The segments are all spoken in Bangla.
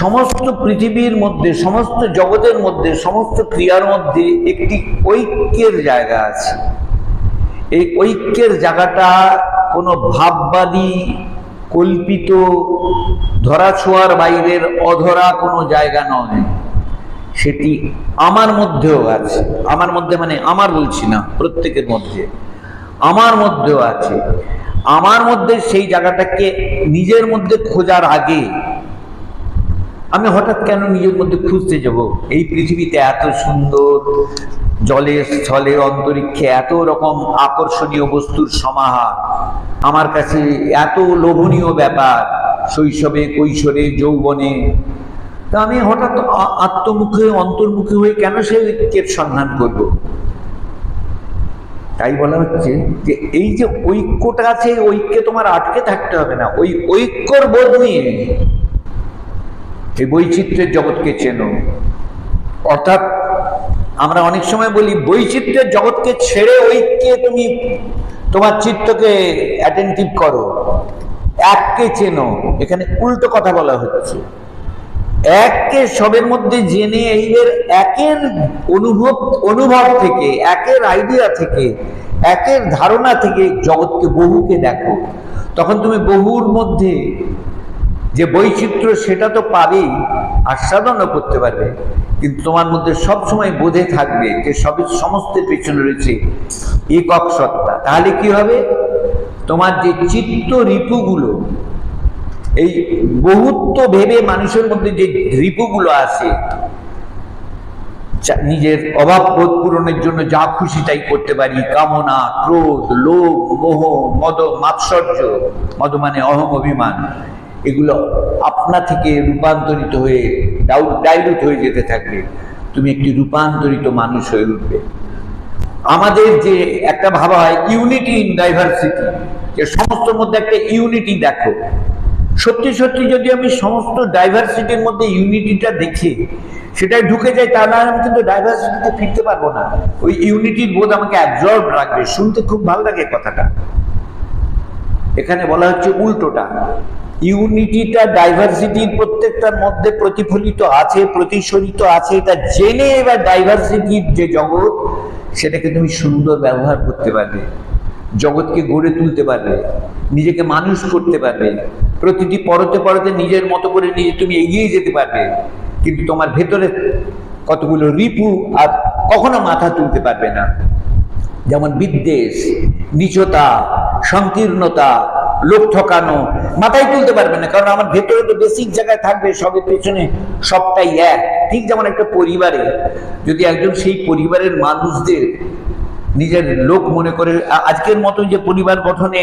সমস্ত পৃথিবীর মধ্যে, সমস্ত জগতের মধ্যে, সমস্ত ক্রিয়ার মধ্যে একটি ঐক্যের জায়গা আছে। এই ঐক্যের জায়গাটা কোনো ভাববাদী, কল্পিত, ধরাছোঁয়ার বাইরের, অধরা কোনো জায়গা নয়। সেটি আমার মধ্যেও আছে। আমার মধ্যে মানে আমার বলছি না, প্রত্যেকের মধ্যে। আমার মধ্যেও আছে। আমার মধ্যে সেই জায়গাটাকে নিজের মধ্যে খোঁজার আগে আমি হঠাৎ কেন নিজের মধ্যে খুঁজতে যাব? এই পৃথিবীতে এত সুন্দর জলে স্থলে, অন্তরিক্ষে এত রকম আকর্ষণীয় বস্তুর সমাহার। আমার কাছে এত লোভনীয় ব্যাপার, শৈশবে, কৈশোরে, যৌবনে। তা আমি হঠাৎ আত্মমুখে, অন্তর্মুখী হয়ে কেন সে ঐক্যের সন্ধান করব? তাই বলা হচ্ছে যে, এই যে ঐক্যটা আছে, ঐক্যে তোমার আটকে থাকতে হবে না। ওই ঐক্যর বোধ নিয়ে এই বৈচিত্র্যের জগৎকে চেনো। অর্থাৎ আমরা অনেক সময় বলি, বৈচিত্র্যের জগৎকে ছেড়ে ঐক্যে তুমি তোমার চিত্তকে অ্যাটেন্টিভ করো, এককে চেনো। এখানে উল্টো কথা বলা হচ্ছে। এককে সবের মধ্যে জেনে এইবার একের অনুভব অনুভব থেকে, একের আইডিয়া থেকে, একের ধারণা থেকে জগৎকে বহুকে দেখো। তখন তুমি বহুর মধ্যে যে বৈচিত্র্য সেটা তো পাবেই, আস্বাদনও করতে পারবে। কিন্তু তোমার মধ্যে সবসময় বোধে থাকবে যে সবই সমস্তের পেছনে রয়েছে একক সত্তা। তাহলে কি হবে? তোমার যে চিত্ত রিপুগুলো, এই বহুত্ব ভেবে মানুষের মধ্যে যে রিপুগুলো আছে নিজের অভাব বোধ পূরণের জন্য যা খুশি তাই করতে পারি। কামনা, ক্রোধ, লোভ, মোহ, মদ, মাৎসর্য, মদ মানে অহম অভিমান। এগুলো আপনা থেকে রূপান্তরিত হয়ে ডাউট ডাইলুট হয়ে যেতে থাকবে। তুমি একটি রূপান্তরিত মানুষ হয়ে উঠবে। আমাদের যে একটা ভাবা হয় ইউনিটি ইন ডাইভার্সিটি যে সমস্ত মধ্যে একটা ইউনিটি দেখো। সত্যি সত্যি যদি আমি সমস্ত ডাইভার্সিটির মধ্যে ইউনিটিটা দেখি সেটাই ঢুকে যায় তা না আমি কিন্তু ডাইভার্সিটিতে ফিরতে পারব না। ওই ইউনিটির বোধ আমাকে অ্যাবজর্ব রাখবে। শুনতে খুব ভালো লাগে কথাটা। এখানে বলা হচ্ছে উল্টোটা। ইউনিটিটা ডাইভার্সিটির প্রত্যেকটার মধ্যে প্রতিফলিত আছে প্রতিসরিত আছে, এটা জেনে এবার ডাইভার্সিটির যে জগৎ, সেটাকে তুমি সুন্দর ব্যবহার করতে পারবে। জগৎকে গড়ে তুলতে পারবে, নিজেকে মানুষ করতে পারবে। প্রতিটি পরতে পরতে নিজের মতো করে নিজে তুমি এগিয়ে যেতে পারবে, কিন্তু তোমার ভেতরে কতগুলো রিপু আর কখনো মাথা তুলতে পারবে না। যেমন বিদ্বেষ, নিচতা, সংকীর্ণতা লোক ঠকানো, মাথায় তুলতে পারবে না, কারণ আমার ভেতরে তো বেসিক জায়গায় থাকবে সবের পেছনে সবটাই এক। ঠিক যেমন একটা পরিবারে, যদি একজন সেই পরিবারের মানুষদের নিজের লোক মনে করে আজকের মতো যে পরিবার গঠনে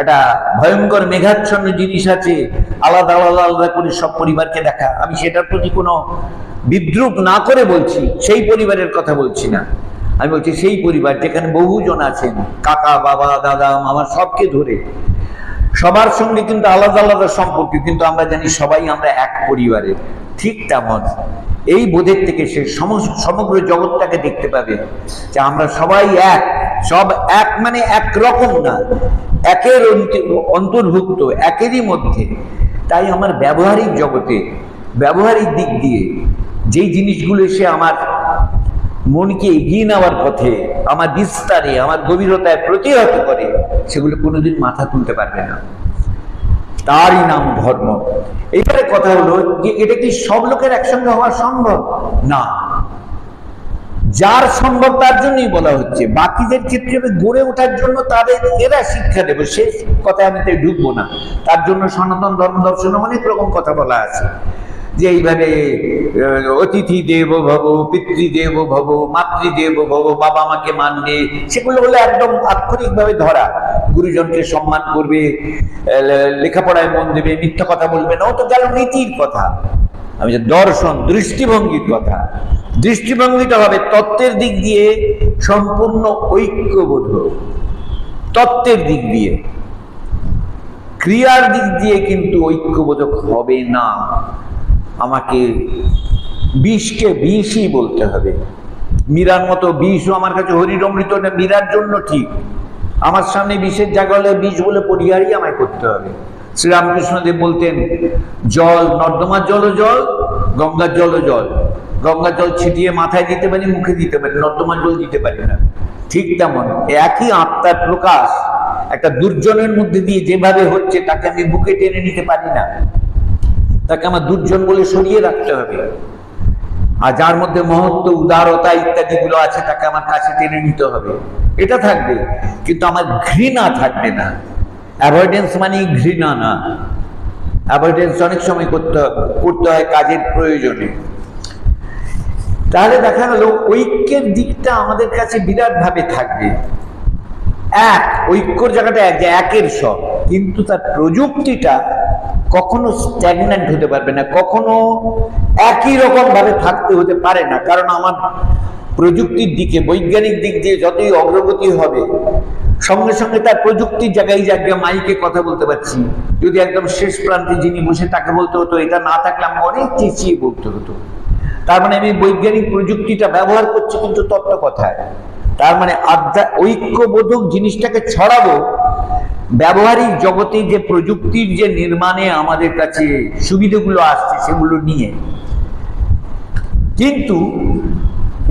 একটা ভয়ঙ্কর মেঘাচ্ছন্ন জিনিস আছে, আলাদা আলাদা আলাদা করে সব পরিবারকে দেখা, আমি সেটার প্রতি কোনো বিদ্রুপ না করে বলছি, সেই পরিবারের কথা বলছি না। আমি বলছি সেই পরিবার যেখানে বহুজন আছেন, কাকা, বাবা, দাদা, মামা, সবকে ধরে সবার সঙ্গে কিন্তু আলাদা আলাদা সম্পর্ক, কিন্তু আমরা জানি সবাই আমরা এক পরিবারের ঠিক তেমন। এই বোধের থেকে সে সমগ্র জগৎটাকে দেখতে পাবে যে আমরা সবাই এক, সব এক মানে এক রকম না। একের অন্তি- অন্তর্ভুক্ত, একেরই মধ্যে। তাই আমার ব্যবহারিক জগতে, ব্যবহারিক দিক দিয়ে যেই জিনিসগুলো সে আমার মনকে এগিয়ে নেওয়ার পথে, আমার বিস্তারে, আমার গভীরতায় প্রতিহত করে, সেগুলো কোনোদিন মাথা তুলতে পারবে না। তারই নাম ধর্ম। এবারে কথা হলো যে এটা কি সব লোকের একসঙ্গে হওয়া সম্ভব? না। যার সম্ভব তার জন্যই বলা হচ্ছে। বাকিদের ক্ষেত্রে গড়ে ওঠার জন্য তাদের এরা শিক্ষা দেবে। সে কথায় আমি তাই ঢুকবো না। তার জন্য সনাতন ধর্ম দর্শনে অনেক রকম কথা বলা আছে। যে এইভাবে অতিথি দেব ভব পিতৃদেব ভব মাতৃদেব ভব, বাবা মাকে মানবে, সেগুলো হলো একদম আক্ষরিকভাবে ধরা। গুরুজনকে সম্মান করবে লেখাপড়ায় মন দেবে, মিথ্যা কথা বলবে না, ও তো গেল নীতির কথা। আমি যে দর্শন, দৃষ্টিভঙ্গির কথা। দৃষ্টিভঙ্গিটা হবে তত্ত্বের দিক দিয়ে সম্পূর্ণ ঐক্যবোধ। তত্ত্বের দিক দিয়ে। ক্রিয়ার দিক দিয়ে কিন্তু ঐক্যবোধক হবে না। আমাকে বিষকে বিষই বলতে হবে। মীরার মতো বিষও আমার কাছে হরিরমৃত না, মীরার জন্য ঠিক। আমার সামনে বিষের জায়গা হলে বিষ বলে পরিহারই আমায় করতে হবে। শ্রীরামকৃষ্ণদেব বলতেন, জল, নর্দমার জলও জল, গঙ্গার জলও জল। গঙ্গার জল ছিটিয়ে মাথায় দিতে পারি, মুখে দিতে পারি, নর্দমার জল দিতে পারি না। ঠিক তেমন, একই আত্মার প্রকাশ একটা দুর্জনের মধ্যে দিয়ে যেভাবে হচ্ছে, তাকে আমি বুকে টেনে নিতে পারি না। তাকে আমার দুর্জন বলে সরিয়ে রাখতে হবে। আর যার মধ্যে মহত্ব, উদারতা ইত্যাদি গুলো আছে, তাকে আমার কাছে টেনে নিতে হবে। এটা থাকবে, কিন্তু আমার ঘৃণা থাকবে না। অ্যাভয়েডেন্স মানে ঘৃণা না। অ্যাভয়েডেন্স অনেক সময় করতে করতে হয় কাজের প্রয়োজনে। তাহলে দেখা গেল, ঐক্যের দিকটা আমাদের কাছে বিরাট ভাবে থাকবে। এক, ঐক্যর জায়গাটা এক, যে একের সব। কিন্তু তার প্রযুক্তিটা কখনো স্ট্যাগন্যান্ট হতে পারবে না, কখনো একই রকম ভাবে থাকতে হতে পারে না। কারণ আমার প্রযুক্তির দিকে, বৈজ্ঞানিক দিক দিয়ে যতই অগ্রগতি হবে, সঙ্গে সঙ্গে তার প্রযুক্তির জায়গায় জায়গায় মাইকে কথা বলতে পারছি, যদি একদম শেষ প্রান্তে যিনি বসে তাকে বলতে হতো, এটা না থাকলে আমি অনেক চেঁচিয়ে বলতে হতো। তার মানে আমি বৈজ্ঞানিক প্রযুক্তিটা ব্যবহার করছি কিন্তু তত্ত্ব কথায়। তার মানে আধ্যা ঐক্যবোধক জিনিসটাকে ছড়াবো ব্যবহারিক জগতে যে প্রযুক্তির যে নির্মাণে আমাদের কাছে সুবিধাগুলো আসছে সেগুলো নিয়ে। কিন্তু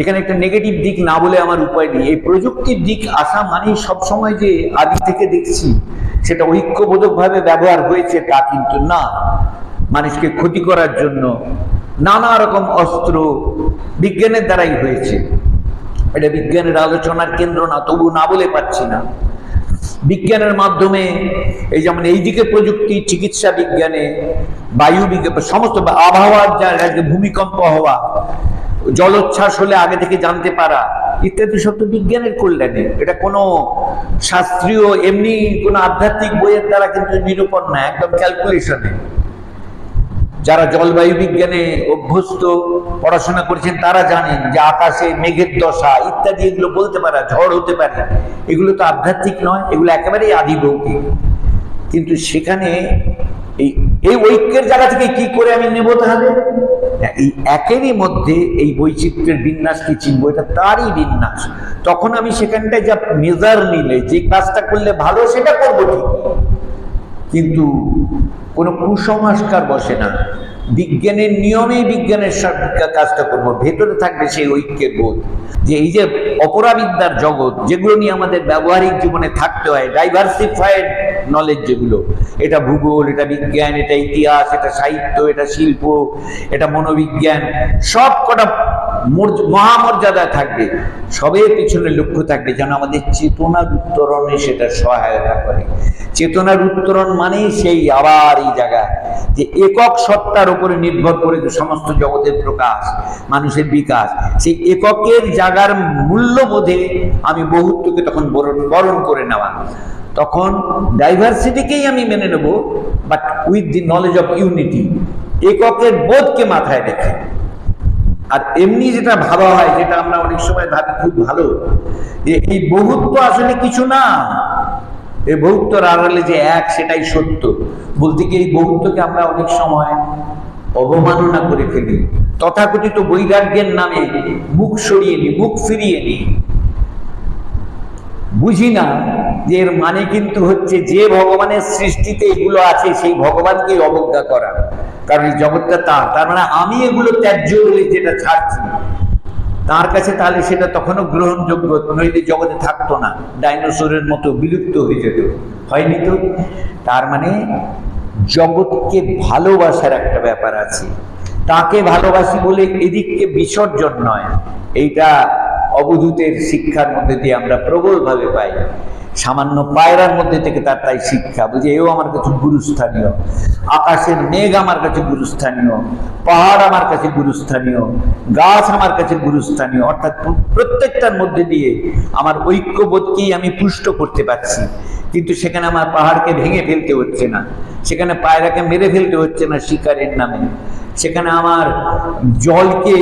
এখানে একটা নেগেটিভ দিক না বলে আমার উপায় নেই। এই প্রযুক্তির দিক আসা মানেই সবসময় যে আদি থেকে দেখছি, সেটা ঐক্যবোধকভাবে ব্যবহার হয়েছে তা কিন্তু না। মানুষকে ক্ষতি করার জন্য নানা রকম অস্ত্র বিজ্ঞানের দ্বারাই হয়েছে। এটা বিজ্ঞানের আলোচনার কেন্দ্র না তবু না বলে পাচ্ছি না। বিজ্ঞানের মাধ্যমে, এই যেমন এইদিকে প্রযুক্তি, চিকিৎসা বিজ্ঞানে, বায়ু বিজ্ঞান, সমস্ত আবহাওয়ার যে ভূমিকম্প হওয়া, জলোচ্ছ্বাস হলে আগে থেকে জানতে পারা, ইত্যাদি সব তো বিজ্ঞানের কল্যাণে। এটা কোনো শাস্ত্রীয়, এমনি কোনো আধ্যাত্মিক বইয়ের দ্বারা কিন্তু নিরূপণ না, একদম ক্যালকুলেশনে যারা জলবায়ু বিজ্ঞানে অভ্যস্ত, পড়াশোনা করেছেন, তারা জানেন যে আকাশে মেঘের দশা ইত্যাদি এগুলো বলতে পারা, ঝড় হতে পারে। এগুলো তো আধ্যাত্মিক নয়, এগুলো একেবারেই আদি কিন্তু সেখানে এই এই ঐক্যের জায়গা থেকে কি করে আমি নেব তাহলে? এই একেরই মধ্যে এই বৈচিত্র্যের বিন্যাসকে চিনবো এটা তারই বিন্যাস। তখন আমি সেখানটায় যা মেজার নিলে, যে কাজটা করলে ভালো সেটা করব ঠিক কিন্তু কোনো কুসংস্কার বসে না। বিজ্ঞানের নিয়মেই বিজ্ঞানের কাজটা করব। ভেতরে থাকবে সেই ঐক্যের বোধ। যে এই যে অপরাবিদ্যার জগৎ, যেগুলো নিয়ে আমাদের ব্যবহারিক জীবনে থাকতে হয় ডাইভার্সিফাইড নলেজ যেগুলো, এটা ভূগোল, এটা বিজ্ঞান, এটা ইতিহাস, এটা সাহিত্য, এটা শিল্প, এটা মনোবিজ্ঞান, সব কটা মহামর্যাদা থাকবে। সবের পিছনে লক্ষ্য থাকবে যেন আমাদের চেতনার উত্তরণে সেটা সহায়তা করে। চেতনার উত্তরণ মানেই সেই আবার এই জায়গা, যে একক সত্তার উপরে নির্ভর করে যে সমস্ত জগতের প্রকাশ, মানুষের বিকাশ। সেই এককের জায়গার মূল্যবোধে আমি বহুত্বকে তখন বরণ বরণ করে নেওয়া। তখন ডাইভার্সিটিকেই আমি মেনে নেব but with the knowledge of unity এককের বোধকে মাথায় রেখে। আর এমনি যেটা ভাবা হয়, যেটা আমরা অনেক সময় ভাবি খুব ভালো, যে এই বহুত্ব আসলে কিছু না। এই বহুত্বর আড়ালে যে এক, সেটাই সত্য। বলতে গিয়ে এই বহুত্বকে আমরা অনেক সময় অবমাননা করে ফেলি। তথাকথিত বৈরাগ্যের নামে মুখ সরিয়ে নি, মুখ ফিরিয়ে নি। বুঝি না যে এর মানে কিন্তু হচ্ছে যে ভগবানের সৃষ্টিতে এগুলো আছে, সেই ভগবানকেই অবজ্ঞা করা। কারণ এই জগৎটা তার। তার মানে আমি এগুলো ত্যায্য বলে যেটা ছাড়ছি। তার কাছে তাহলে সেটা তখনও গ্রহণযোগ্য, নইলে জগতে থাকতো না। ডাইনোসরের মতো বিলুপ্ত হয়ে যেত। হয়নি তো? তার মানে জগৎকে ভালোবাসার একটা ব্যাপার আছে। তাকে ভালোবাসি বলে এদিককে বিসর্জন নয়। এইটা অবধূতের শিক্ষার মধ্যে দিয়ে আমরা প্রবলভাবে পাই। সামান্য পায়রার মধ্যে থেকে তার তাই শিক্ষা। বুঝে এও আমার কাছে গুরুস্থানীয়। আকাশের মেঘ আমার কাছে গুরুস্থানীয়। পাহাড় আমার কাছে গুরুস্থানীয়। গাছ আমার কাছে গুরুস্থানীয়। অর্থাৎ প্রত্যেকটার মধ্যে দিয়ে আমার ঐক্যবোধকেই আমি পুষ্ট করতে পারছি। কিন্তু সেখানে আমার পাহাড়কে ভেঙে ফেলতে হচ্ছে না। সেখানে পায়রাকে মেরে ফেলতে হচ্ছে না শিকারের নামে। সেখানে আমার জলকে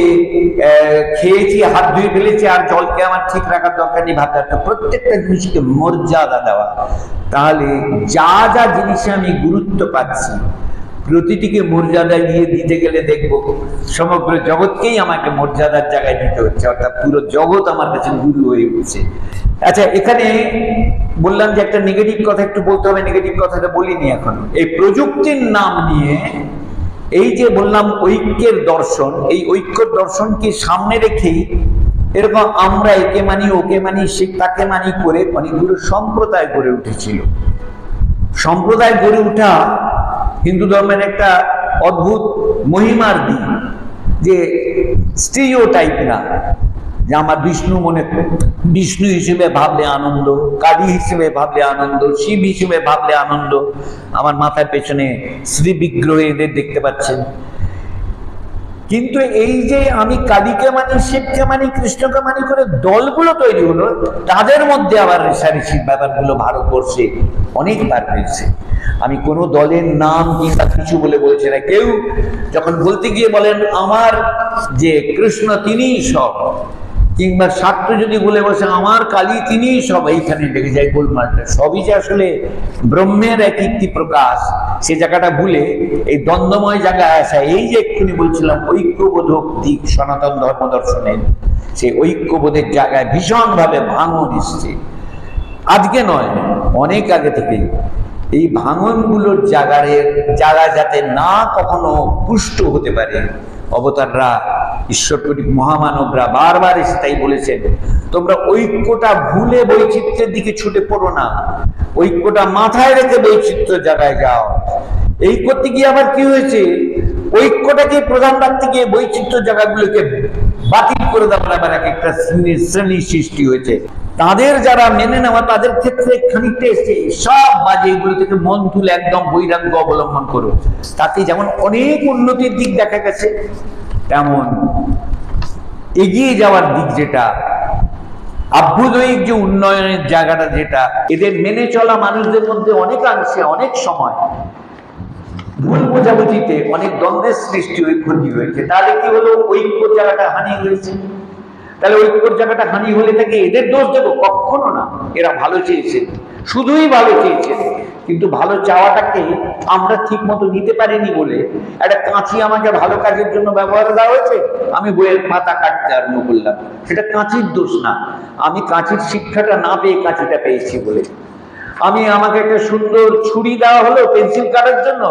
খেয়েছি, হাত ধুয়ে ফেলেছি, আর জলকে আমার ঠিক রাখার দরকার নেই ভাত প্রত্যেকটা জিনিসকে মর্যাদা দেওয়া। তাহলে যা যা জিনিসে আমি গুরুত্ব পাচ্ছি প্রতিটিকে মর্যাদা দিয়ে দিতে গেলে দেখব, সমগ্র জগৎকেই আমাকে মর্যাদার জায়গায় দিতে হচ্ছে, অর্থাৎ পুরো জগৎ আমার কাছে গুরু হয়ে উঠছে। আচ্ছা এখানে বললাম যে একটা নেগেটিভ কথা একটু বলতে হবে নেগেটিভ কথাটা বলিনি এখন। এই প্রযুক্তির নাম নিয়ে এই যে বললাম ঐক্যের দর্শন, এই ঐক্যর দর্শনকে সামনে রেখেই এরকম আমরা একে মানি, ওকে মানি, সে তাকে মানি করে অনেকগুলো সম্প্রদায় গড়ে উঠেছিল। সম্প্রদায় গড়ে ওঠা হিন্দু ধর্মের একটা অদ্ভুত মহিমার দিক যে স্ত্রীও টাইপ না যে আমার বিষ্ণু মনে বিষ্ণু হিসেবে ভাবলে আনন্দ, কালী হিসেবে ভাবলে আনন্দ, শিব হিসেবে ভাবলে আনন্দ, আমার মাথার পেছনে শ্রী বিগ্রহ এদের দেখতে পাচ্ছেন। কিন্তু এই যে আমি কালীকে মানি, শিবকে মানি, কৃষ্ণকে মানি করে দলগুলো তৈরি হলো, তাদের মধ্যে আবার রেশারেশির ব্যাপারগুলো ভারতবর্ষে অনেকবার হয়েছে। আমি কোনো দলের নাম কিংবা কিছু বলে বলছি না। কেউ যখন বলতে গিয়ে বলেন, আমার যে কৃষ্ণ তিনিই সব, কিংবা স্বার্থ যদি বলে বসে, আমার কালী তিনিই সব, এইখানে লেগে যায় গোলমালটা। সবই যে আসলে ব্রহ্মের এক একটি প্রকাশ সে জায়গাটা ভুলে, এই দ্বন্দ্বময় জায়গায় আসা, এই যে এক্ষুনি বলছিলাম, ঐক্যবোধক দিক সনাতন ধর্ম দর্শনের। সেই ঐক্যবোধের জায়গায় ভীষণভাবে ভাঙন এসছে। আজকে নয়, অনেক আগে থেকেই এই ভাঙনগুলোর জায়গায় জায়গা যাতে না কখনো পুষ্ট হতে পারে, অবতাররা ঈশ্বরপ্রতীক মহামানবরা বারবার এসে তাই বলেছেন, তোমরা ঐক্যটা ভুলে বৈচিত্র্যের দিকে ছুটে পড়ো না। ঐক্যটা মাথায় রেখে বৈচিত্র্য জায়গায় যাও। এই করতে গিয়ে আবার কি হয়েছে? ঐক্যটাকে প্রধান রাখতে গিয়ে বৈচিত্র্য জায়গাগুলোকে বাতিল করে দেওয়ার আবার এক একটা শ্রেণি শ্রেণি সৃষ্টি হয়েছে। তাদের যারা মেনে নেওয়া, তাদের ক্ষেত্রে খানিকটা এসে সব বাজে এগুলো থেকে মন তুলে একদম বৈরাগ্য অবলম্বন করো। তাতে যেমন অনেক উন্নতির দিক দেখা গেছে, তেমন এগিয়ে যাওয়ার দিক যেটা, আভ্যুদয়িক যে উন্নয়নের জায়গাটা যেটা, এদের মেনে চলা মানুষদের মধ্যে অনেকাংশে অনেক সময় ভুল বোঝাবুঝিতে অনেক দ্বন্দ্বের সৃষ্টি হয়ে ক্ষতি হয়েছে। তাহলে কি হলো? ঐক্য জায়গাটা হানি হয়েছে। তাহলে ঐক্যর জায়গাটা হানি হলে থাকে এদের দোষ দেবো? কখনো না। এরা ভালো চেয়েছে। শুধুই ভালো চেয়েছে। কিন্তু ভালো চাওয়াটাকে আমরা ঠিক মতো নিতে পারিনি বলে একটা কাঁচি আমাকে ভালো কাজের জন্য ব্যবহার দেওয়া হয়েছে? আমি বইয়ের পাতা কাটতে আরম্ভ করলাম। সেটা কাঁচির দোষ না। আমি কাঁচির শিক্ষাটা না পেয়ে কাঁচিটা পেয়েছি বলে। আমি আমাকে একটা সুন্দর ছুরি দেওয়া হলো পেন্সিল কাটার জন্য।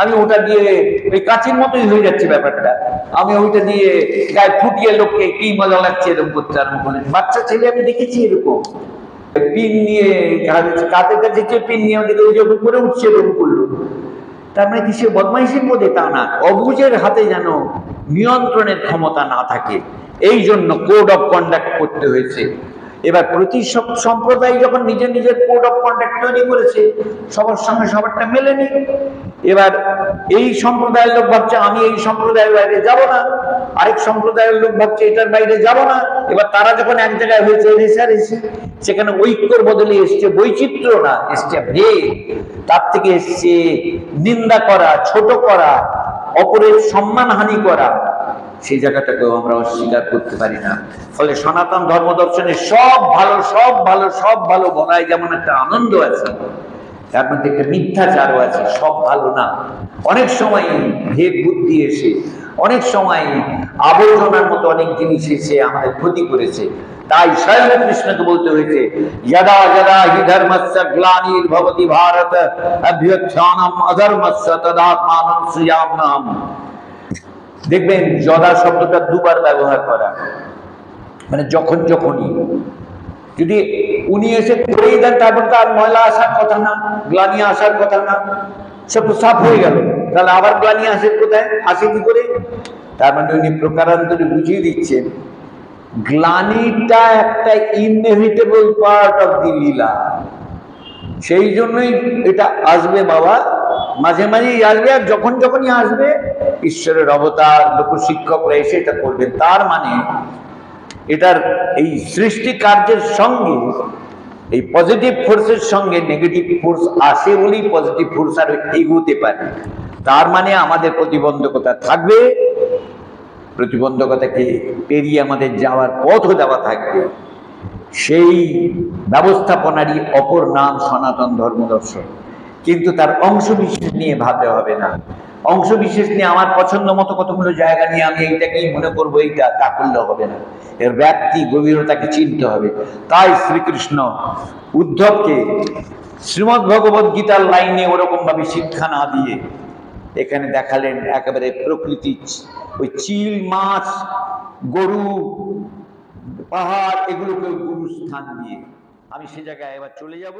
আমি ওটা দিয়ে ওই কাঁচির মতোই হয়ে যাচ্ছে ব্যাপারটা। আমি ওইটা দিয়ে গায়ে ফুটিয়ে লোককে কি মজা লাগছে এরকম করতে আরম্ভ করে বাচ্চা ছেলে আমি দেখেছি এরকম। পিন নিয়ে কাদের কাছে পিন নিয়ে আমাদের ওই উপরে উঠছে এরকম করল। তার মানে কি সে বদমাইশির মধ্যে? তা না, অবুজের হাতে যেন নিয়ন্ত্রণের ক্ষমতা না থাকে। এই জন্য কোড অফ কন্ডাক্ট করতে হয়েছে। এবার প্রতি সম্প্রদায় যখন নিজের নিজের কোড অফ কন্ডাক্ট তৈরি করেছে, সবার সঙ্গে সবারটা মেলেনি। এবার এই সম্প্রদায়ের লোক ভাবছে, আমি এই সম্প্রদায়ের বাইরে যাব না, আরেক সম্প্রদায়ের লোক ভাবছে, এটার বাইরে যাব না। এবার তারা যখন এক জায়গায় হয়েছে রেসারেসি সেখানে ঐক্যর বদলে এসছে বৈচিত্র্য না, এসছে ভেদ। তার থেকে এসছে নিন্দা করা, ছোট করা অপরের সম্মানহানি করা, সেই জায়গাটাকেও আমরা অস্বীকার করতে পারি না। ফলে সনাতন ধর্ম দর্শনে সব ভালো সব ভালো সব ভালো বলায় যেমন একটা আনন্দ আছে। তার মধ্যে একটা মিথ্যাচারও আছে, সব ভালো না। অনেক সময় ভেদ বুদ্ধি এসে, অনেক সময় আবর্জনার মতো অনেক জিনিস এসে আমাদের ক্ষতি করেছে। তাই স্বয়ং কৃষ্ণকে বলতে হয়েছে যদা যদা হি ধর্মস্য গ্লানির ভবতি ভারত, অভ্যুত্থানম অধর্মস্য তদাত্মানম সুয়াম দেখবেন যদা শব্দটা দুবার ব্যবহার করা। মানে যখন যখনই যদি উনি এসে করেই দেন, তারপর তার ময়লা আসার কথা না, গ্লানি আসার কথা না। সব তো সাফ হয়ে গেল। তাহলে আবার গ্লানি আসে কোথায়? আসে কি করে? তার মানে উনি প্রকারান্তরে বুঝিয়ে দিচ্ছেন, গ্লানিটা একটা inevitable part of the leela সেই জন্যই এটা আসবে বাবা। মাঝে মাঝেই আসবে আর যখন যখনই আসবে, ঈশ্বরের অবতার লোকশিক্ষকরা এসে এটা করবেন। তার মানে এটার এই সৃষ্টি কার্যের সঙ্গে, এই পজিটিভ ফোর্সের সঙ্গে নেগেটিভ ফোর্স আসে বলেই পজিটিভ ফোর্স আর এগোতে পারে। তার মানে আমাদের প্রতিবন্ধকতা থাকবে, প্রতিবন্ধকতাকে পেরিয়ে আমাদের যাওয়ার পথও দেওয়া থাকবে। সেই ব্যবস্থাপনারই অপর নাম সনাতন ধর্ম দর্শন কিন্তু তার অংশ বিশেষ নিয়ে ভাবতে হবে না। অংশ বিশেষ নিয়ে আমার পছন্দ মতো কতগুলো জায়গা নিয়ে আমি এইটাকেই মনে করব, এইটা তা করলে হবে না। এর ব্যক্তি গভীরতাকে চিনতে হবে। তাই শ্রীকৃষ্ণ উদ্ধবকে শ্রীমদ ভগবত গীতার লাইনে ওরকম ভাবে শিক্ষা না দিয়ে এখানে দেখালেন একেবারে প্রকৃতি, ওই চিল, মাছ, গরু, পাহাড় এগুলোকে গুরু স্থান দিয়ে। আমি সে জায়গায় এবার চলে যাব।